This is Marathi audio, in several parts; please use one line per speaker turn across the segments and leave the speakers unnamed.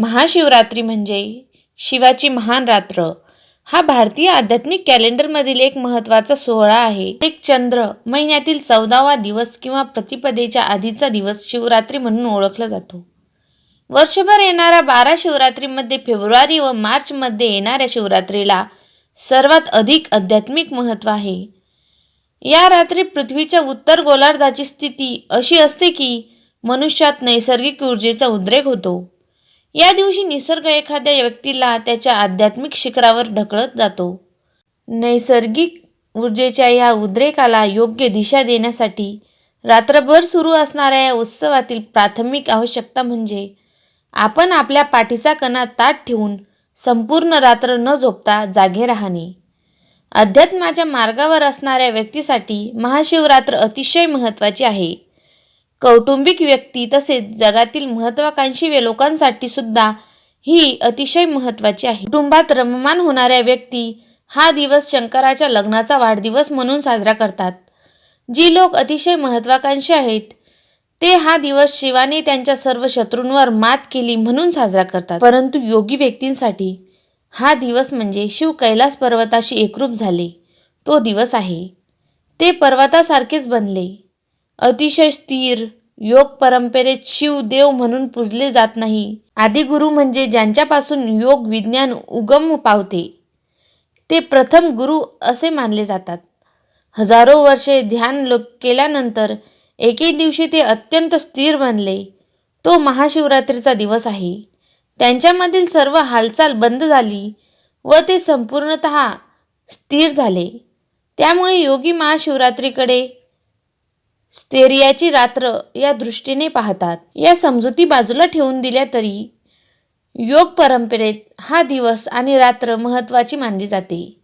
महाशिवरात्री म्हणजे शिवाची महान रात्र. हा भारतीय आध्यात्मिक कॅलेंडरमधील एक महत्त्वाचा सोहळा आहे. एक चंद्र महिन्यातील चौदावा दिवस किंवा प्रतिपदेच्या आधीचा दिवस शिवरात्री म्हणून ओळखला जातो. वर्षभर येणाऱ्या बारा शिवरात्रीमध्ये फेब्रुवारी व मार्चमध्ये येणाऱ्या शिवरात्रीला सर्वात अधिक आध्यात्मिक महत्त्व आहे. या रात्री पृथ्वीच्या उत्तर गोलार्धाची स्थिती अशी असते की मनुष्यात नैसर्गिक ऊर्जेचा उद्रेक होतो. या दिवशी निसर्ग एखाद्या व्यक्तीला त्याच्या आध्यात्मिक शिखरावर ढकलत जातो. नैसर्गिक ऊर्जेच्या या उद्रेकाला योग्य दिशा देण्यासाठी रात्रभर सुरू असणाऱ्या या उत्सवातील प्राथमिक आवश्यकता म्हणजे आपण आपल्या पाठीचा कणा ताट ठेवून संपूर्ण रात्र न झोपता जागे राहणे. अध्यात्माच्या मार्गावर असणाऱ्या व्यक्तीसाठी महाशिवरात्र अतिशय महत्त्वाची आहे. कौटुंबिक व्यक्ती तसेच जगातील महत्त्वाकांक्षी लोकांसाठी सुद्धा ही अतिशय महत्त्वाची आहे. कुटुंबात रममान होणाऱ्या व्यक्ती हा दिवस शंकराच्या लग्नाचा वाढदिवस म्हणून साजरा करतात. जी लोक अतिशय महत्त्वाकांक्षी आहेत ते हा दिवस शिवाने त्यांच्या सर्व शत्रूंवर मात केली म्हणून साजरा करतात. परंतु योगी व्यक्तींसाठी हा दिवस म्हणजे शिव कैलास पर्वताशी एकरूप झाले. तो दिवस आहे. ते पर्वतासारखेच बनले. अतिशय स्थिर योग परंपरेत शिव देव म्हणून पूजले जात नाही. आदिगुरु म्हणजे ज्यांच्यापासून योग विज्ञान उगम पावते ते प्रथम गुरु असे मानले जातात. हजारो वर्षे ध्यान लो केल्यानंतर एके दिवशी ते अत्यंत स्थिर बनले. तो महाशिवरात्रीचा दिवस आहे. त्यांच्यामधील सर्व हालचाल बंद झाली व ते संपूर्णत स्थिर झाले. त्यामुळे योगी महाशिवरात्रीकडे स्थैर्याची रात्र या दृष्टीने पाहतात. या समजुती बाजूला ठेवून दिल्या तरी योग परंपरेत हा दिवस आणि रात्र महत्त्वाची मानली जाते.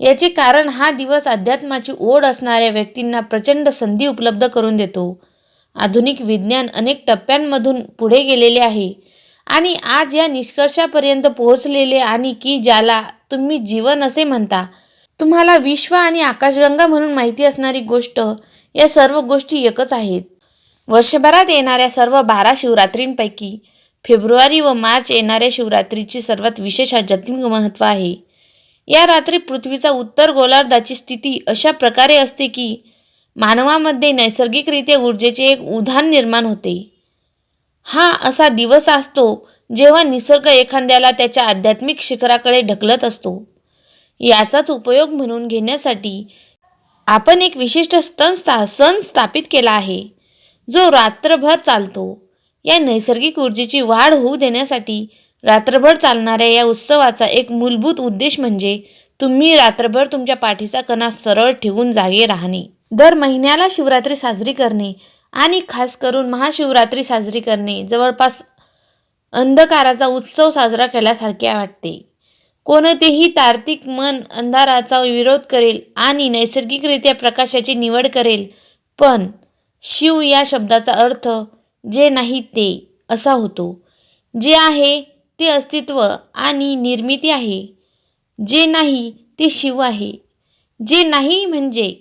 याचे कारण हा दिवस अध्यात्माची ओढ असणाऱ्या व्यक्तींना प्रचंड संधी उपलब्ध करून देतो. आधुनिक विज्ञान अनेक टप्प्यांमधून पुढे गेलेले आहे आणि आज या निष्कर्षापर्यंत पोहोचलेले आणि की ज्याला तुम्ही जीवन असे म्हणता. तुम्हाला विश्व आणि आकाशगंगा म्हणून माहिती असणारी गोष्ट या सर्व गोष्टी एकच आहेत. वर्षभरात येणाऱ्या सर्व बारा शिवरात्रींपैकी फेब्रुवारी व मार्च येणाऱ्या शिवरात्रीची सर्वात विशेष आध्यात्मिक महत्त्व आहे. या रात्री पृथ्वीचा उत्तर गोलार्धाची स्थिती अशा प्रकारे असते की मानवामध्ये नैसर्गिकरित्या ऊर्जेचे एक उधाण निर्माण होते. हा असा दिवस असतो जेव्हा निसर्ग एखाद्याला त्याच्या आध्यात्मिक शिखराकडे ढकलत असतो. याचाच उपयोग म्हणून घेण्यासाठी आपण एक विशिष्ट स्तन स्था सण स्थापित केला आहे जो रात्रभर चालतो. या नैसर्गिक ऊर्जेची वाढ होऊ देण्यासाठी रात्रभर चालणाऱ्या या उत्सवाचा एक मूलभूत उद्देश म्हणजे तुम्ही रात्रभर तुमच्या पाठीचा कणा सरळ ठेवून जागे राहणे. दर महिन्याला शिवरात्री साजरी करणे आणि खास करून महाशिवरात्री साजरी करणे जवळपास अंधकाराचा उत्सव साजरा केल्यासारखे वाटते. कोणतेही तार्किक मन अंधाराचा विरोध करेल आणि नैसर्गिकरित्या प्रकाशाची निवड करेल. पण शिव या शब्दाचा अर्थ जे नाही ते असा होतो. जे आहे ते अस्तित्व आणि निर्मिती आहे. जे नाही ते शिव आहे. जे नाही म्हणजे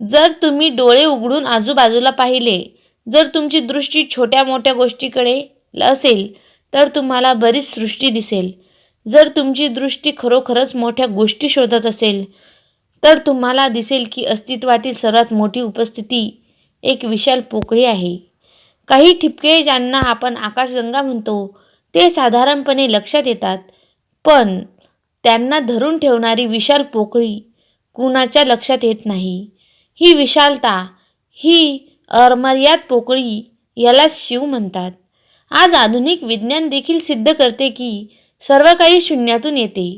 जर तुम्ही डोळे उघडून आजूबाजूला पाहिले जर तुमची दृष्टी छोट्या मोठ्या गोष्टीकडे असेल तर तुम्हाला बरीच सृष्टी दिसेल. जर तुमची दृष्टी खरोखरच मोठ्या गोष्टी शोधत असेल तर तुम्हाला दिसेल की अस्तित्वातील सर्वात मोठी उपस्थिती एक विशाल पोकळी आहे. काही ठिपके ज्यांना आपण आकाशगंगा म्हणतो ते साधारणपणे लक्षात येतात पण त्यांना धरून ठेवणारी विशाल पोकळी कुणाच्या लक्षात येत नाही? ही विशालता ही अमर्याद पोकळी याला शिव म्हणतात. आज आधुनिक विज्ञान देखील सिद्ध करते की सर्व काही शून्यातून येते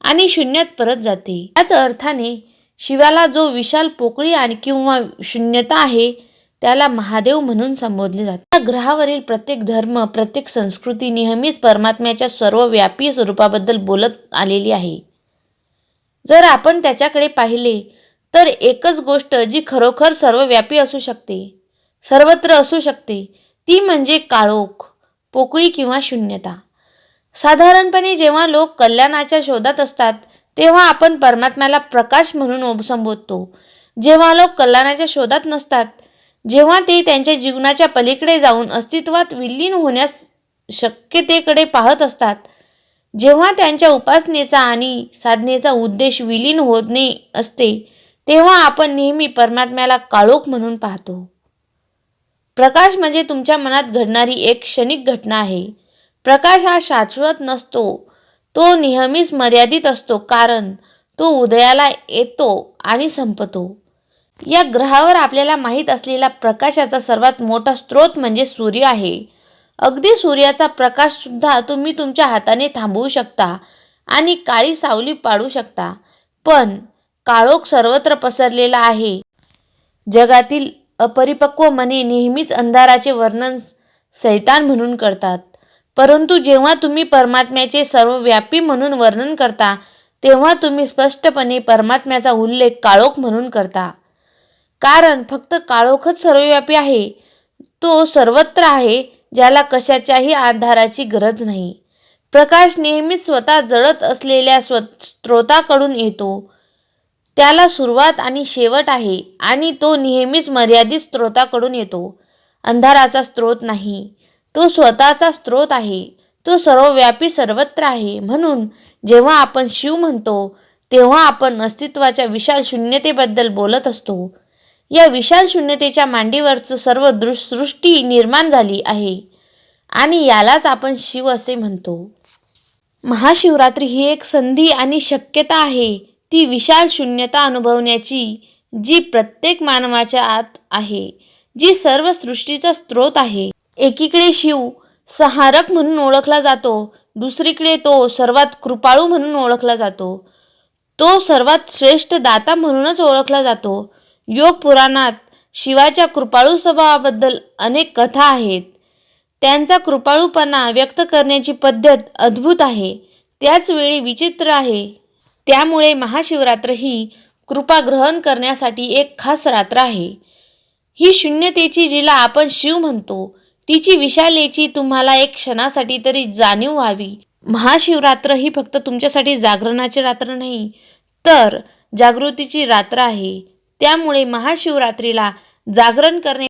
आणि शून्यात परत जाते. याच अर्थाने शिवाला जो विशाल पोकळी आणि किंवा शून्यता आहे त्याला महादेव म्हणून संबोधले जाते. या ग्रहावरील प्रत्येक धर्म प्रत्येक संस्कृती नेहमीच परमात्म्याच्या सर्वव्यापी स्वरूपाबद्दल बोलत आलेली आहे. जर आपण त्याच्याकडे पाहिले तर एकच गोष्ट जी खरोखर सर्वव्यापी असू शकते सर्वत्र असू शकते ती म्हणजे काळोख पोकळी किंवा शून्यता. साधारणपणे जेव्हा लोक कल्याणाच्या शोधात असतात तेव्हा आपण परमात्म्याला प्रकाश म्हणून संबोधतो. जेव्हा लोक कल्याणाच्या शोधात नसतात जेव्हा ते त्यांच्या जीवनाच्या पलीकडे जाऊन अस्तित्वात विलीन होण्यास शक्यतेकडे पाहत असतात जेव्हा त्यांच्या उपासनेचा आणि साधनेचा उद्देश विलीन होणे असते तेव्हा आपण नेहमी परमात्म्याला काळोख म्हणून पाहतो. प्रकाश म्हणजे तुमच्या मनात घडणारी एक क्षणिक घटना आहे. प्रकाश हा शाश्वत नसतो. तो नेहमीच मर्यादित असतो कारण तो उदयाला येतो आणि संपतो. या ग्रहावर आपल्याला माहीत असलेला प्रकाशाचा सर्वात मोठा स्रोत म्हणजे सूर्य आहे. अगदी सूर्याचा प्रकाशसुद्धा तुम्ही तुमच्या हाताने थांबवू शकता आणि काळी सावली पाडू शकता. पण काळोख सर्वत्र पसरलेला आहे. जगातील अपरिपक्व मने नेहमीच अंधाराचे वर्णन सैतान म्हणून करतात. परंतु जेव्हा तुम्ही परमात्म्याचे सर्वव्यापी म्हणून वर्णन करता तेव्हा तुम्ही स्पष्टपणे परमात्म्याचा उल्लेख काळोख म्हणून करता. कारण फक्त काळोखच सर्वव्यापी आहे तो सर्वत्र आहे ज्याला कशाच्याही आधाराची गरज नाही. प्रकाश नेहमीच स्वतः जळत असलेल्या स्व स्त्रोताकडून येतो. त्याला सुरुवात आणि शेवट आहे आणि तो नेहमीच मर्यादित स्त्रोताकडून येतो. अंधाराचा स्रोत नाही. तो स्वतःचा स्रोत आहे. तो सर्वव्यापी सर्वत्र आहे. म्हणून जेव्हा आपण शिव म्हणतो तेव्हा आपण अस्तित्वाच्या विशाल शून्यतेबद्दल बोलत असतो. या विशाल शून्यतेच्या मांडीवरचं सर्व दृ सृष्टी निर्माण झाली आहे आणि यालाच आपण शिव असे म्हणतो. महाशिवरात्री ही एक संधी आणि शक्यता आहे. ती विशाल शून्यता अनुभवण्याची जी प्रत्येक मानवाच्या आत आहे जी सर्व सृष्टीचा स्रोत आहे. एकीकडे शिव सहारक म्हणून ओळखला जातो दुसरीकडे तो सर्वात कृपाळू म्हणून ओळखला जातो. तो सर्वात श्रेष्ठ दाता म्हणूनच ओळखला जातो. योग पुराणात शिवाच्या कृपाळू स्वभावाबद्दल अनेक कथा आहेत. त्यांचा कृपाळूपणा व्यक्त करण्याची पद्धत अद्भुत आहे. त्याचवेळी विचित्र आहे. त्यामुळे महाशिवरात्र ही कृपा ग्रहण करण्यासाठी एक खास रात्र आहे. ही शून्यतेची जिला आपण शिव म्हणतो. तिची विशालेची तुम्हाला एक क्षणासाठी तरी जाणीव व्हावी. महाशिवरात्र ही फक्त तुमच्यासाठी जागरणाची रात्र नाही तर जागृतीची रात्र आहे. त्यामुळे महाशिवरात्रीला जागरण करणे